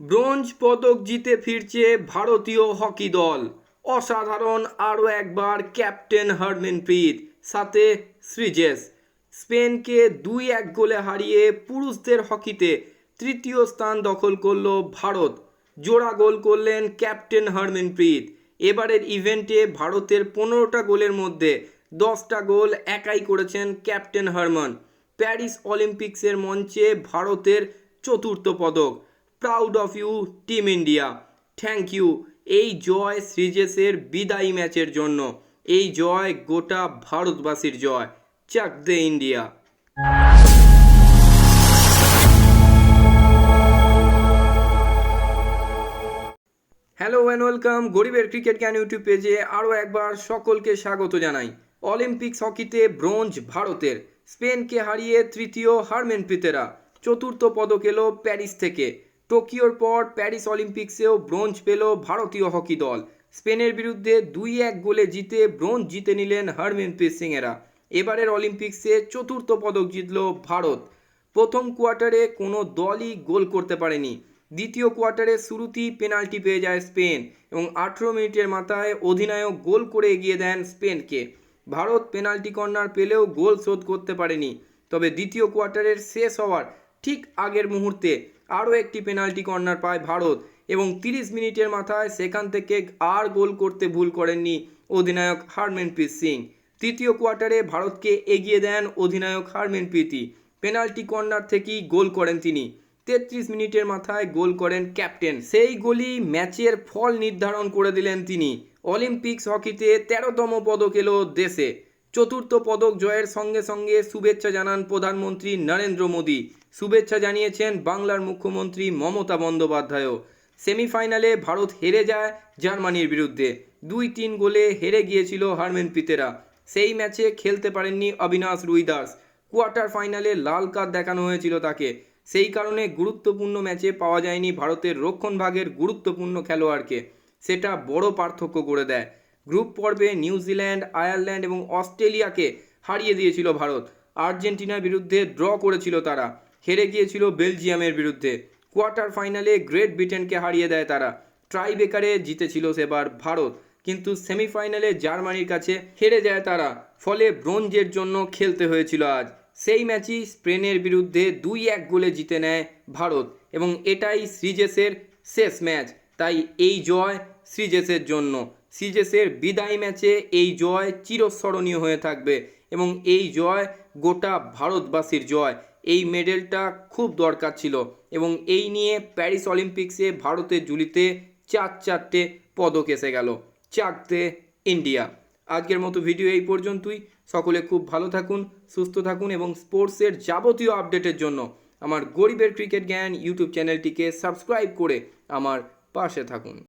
Bronze পদক জিতে ফিরছে ভারতীয় হকি দল। অসাধারণ আরও একবার ক্যাপ্টেন হারমেনপ্রীত, সাথে শ্রীজেশ স্পেনকে দুই এক গোলে হারিয়ে পুরুষদের হকিতে তৃতীয় স্থান দখল করল ভারত। জোড়া গোল করলেন ক্যাপ্টেন হারমেনপ্রীত। এবারের ইভেন্টে ভারতের পনেরোটা গোলের মধ্যে দশটা গোল একাই করেছেন ক্যাপ্টেন হারমান। প্যারিস অলিম্পিক্সের মঞ্চে ভারতের চতুর্থ পদক। Proud of you team India thank you এই জয় শ্রীজেশের বিদায়ী ম্যাচের জন্য। এই জয় গোটা ভারতবাসীর জয়। Chak De India. Hello and welcome গরিবের ক্রিকেট জ্ঞান ইউটিউব পেজে আরও একবার সকলকে স্বাগত জানাই। অলিম্পিক্স হকিতে ব্রোঞ্জ ভারতের। স্পেনকে হারিয়ে তৃতীয় হারমেনপ্রীতেরা। চতুর্থ পদক এলো প্যারিস থেকে। টোকিওর পর প্যারিস অলিম্পিক্সেও ব্রোঞ্জ পেল ভারতীয় হকি দল। স্পেনের বিরুদ্ধে দুই এক গোলে জিতে ব্রোঞ্জ জিতে নিলেন হারমেনপ্রীত সিংয়েরা। এবারের অলিম্পিক্সে চতুর্থ পদক জিতল ভারত। প্রথম কোয়ার্টারে কোনো দলই গোল করতে পারেনি। দ্বিতীয় কোয়ার্টারে শুরুতেই পেনাল্টি পেয়ে যায় স্পেন এবং আঠেরো মিনিটের মাথায় অধিনায়ক গোল করে এগিয়ে দেন স্পেনকে। ভারত পেনাল্টি কর্নার পেলেও গোল শোধ করতে পারেনি। তবে দ্বিতীয় কোয়ার্টারের শেষ হওয়ার ঠিক আগের মুহূর্তে আরও একটি পেনাল্টি কর্নার পায় ভারত এবং তিরিশ মিনিটের মাথায় সেখান থেকে আর গোল করতে ভুল করেননি অধিনায়ক হারমেনপ্রীত সিং। তৃতীয় কোয়ার্টারে ভারতকে এগিয়ে দেন অধিনায়ক হারমেনপ্রীতি। পেনাল্টি কর্নার থেকেই গোল করেন তিনি। তেত্রিশ মিনিটের মাথায় গোল করেন ক্যাপ্টেন। সেই গোলই ম্যাচের ফল নির্ধারণ করে দিলেন তিনি। অলিম্পিক্স হকিতে তেরোতম পদক এলো দেশে। চতুর্থ পদক জয়ের সঙ্গে সঙ্গে শুভেচ্ছা জানান প্রধানমন্ত্রী নরেন্দ্র মোদী। শুভেচ্ছা জানিয়েছেন বাংলার মুখ্যমন্ত্রী মমতা বন্দ্যোপাধ্যায়ও। সেমিফাইনালে ভারত হেরে যায় জার্মানির বিরুদ্ধে। দুই তিন গোলে হেরে গিয়েছিল হারমেনপ্রীতেরা সেই ম্যাচে খেলতে পারেননি অবিনাশ রুইদাস। কোয়ার্টার ফাইনালে লাল কার্ড দেখানো হয়েছিল তাকে। সেই কারণে গুরুত্বপূর্ণ ম্যাচে পাওয়া যায়নি ভারতের রক্ষণভাগের গুরুত্বপূর্ণ খেলোয়াড়কে। সেটা বড় পার্থক্য করে দেয়। গ্রুপ পর্বে নিউজিল্যান্ড, আয়ারল্যান্ড এবং অস্ট্রেলিয়াকে হারিয়ে দিয়েছিল ভারত। আর্জেন্টিনার বিরুদ্ধে ড্র করেছিল তারা। হেরে গিয়েছিল বেলজিয়ামের বিরুদ্ধে। কোয়ার্টার ফাইনালে গ্রেট ব্রিটেনকে হারিয়ে দেয় তারা। ট্রাই বেকারে জিতেছিল সেবার ভারত, কিন্তু সেমিফাইনালে জার্মানির কাছে হেরে যায় তারা। ফলে ব্রোঞ্জের জন্য খেলতে হয়েছিল আজ। সেই ম্যাচই স্পেনের বিরুদ্ধে দুই এক গোলে জিতে নেয় ভারত, এবং এটাই শ্রীজেশের শেষ ম্যাচ। তাই এই জয় শ্রীজেশের জন্য। শ্রীজেশের বিদায় ম্যাচে এই জয় চিরস্মরণীয় হয়ে থাকবে, এবং এই জয় গোটা ভারতবাসীর জয়। এই মেডেলটা খুব দরকার ছিল এবং এই নিয়ে প্যারিস অলিম্পিক্সে ভারতের জুলিতে চার চারটে পদক এসে গেল। চাকতে ইন্ডিয়া। আজকের মতো ভিডিও এই পর্যন্তই। সকলে খুব ভালো থাকুন, সুস্থ থাকুন এবং স্পোর্টসের যাবতীয় আপডেটের জন্য আমার গরিবের ক্রিকেট জ্ঞান ইউটিউব চ্যানেলটিকে সাবস্ক্রাইব করে আমার পাশে থাকুন।